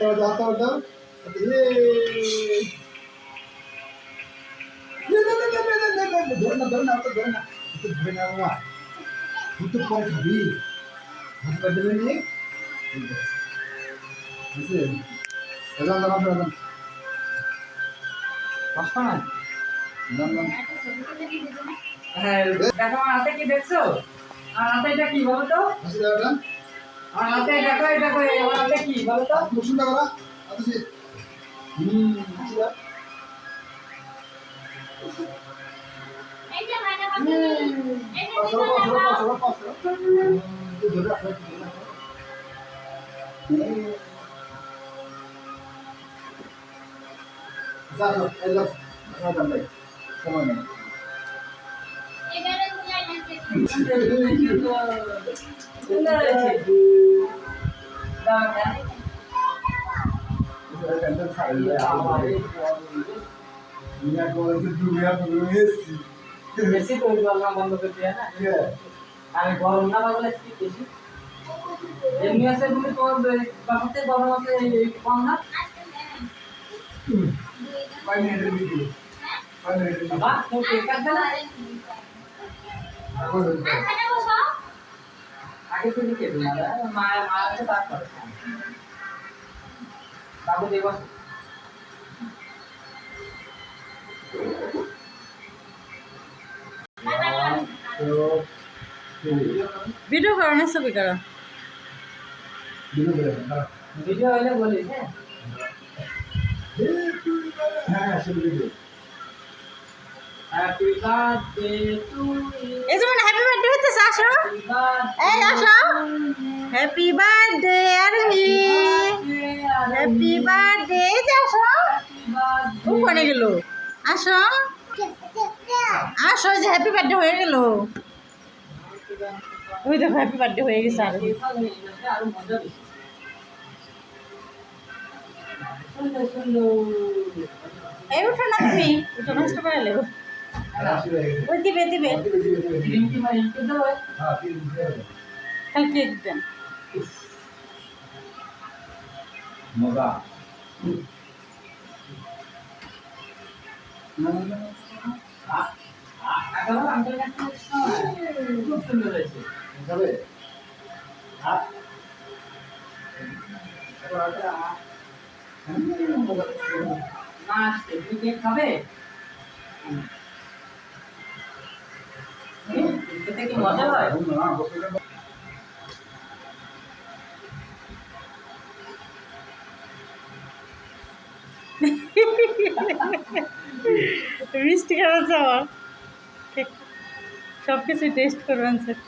দাও দাও দাও দাও ধরে না ধরে না ওটা ধরে হ্যাঁ দেখো আমার হাতে কি দেখছ আমার এটা কি বলো তো আমার এটা কি বলো তো মুসুনটা আচ্ছা সময় নেই আমি গরম না কি বেশি এমনি আছে তুমি তোমার বাসাতে গরম আছে কম না বাবা তুমি কেক কাটবে না খানা বসো আগে তুমি কে দিলা মা মা আছে তারপরে বাবু দেব ভিডিও করো না ছবি করো ভিডিও হলে বলিস হ্যাঁ হ্যাঁ সেটা দিবে হ্যাপি বার্থডে টু এই যেমন হ্যাপি বার্থডে হইতেছে আসো। এই আসো। Happy birthday Arhi happy birthday এই যে আসো। ও গেল। আসো। আসো যে হ্যাপি বার্থডে হয়ে গেল। ওই দেখো হ্যাপি বার্থডে হয়ে গেছে আর। এই উঠো না তুমি উঠো নষ্ট করে লেগো। ওই দিবে দিবে। গ্রিন টি মানে একটু দেবো কাল কেক দেন মজা। এখন আঙ্কেল কাছে খুব সুন্দর হয়েছে যাবে না আসছে তুমি খাবে? খেতে কি মজা হয়? মিষ্টি খাওয়া যাওয়া। সব কিছু টেস্ট করবেন স্যার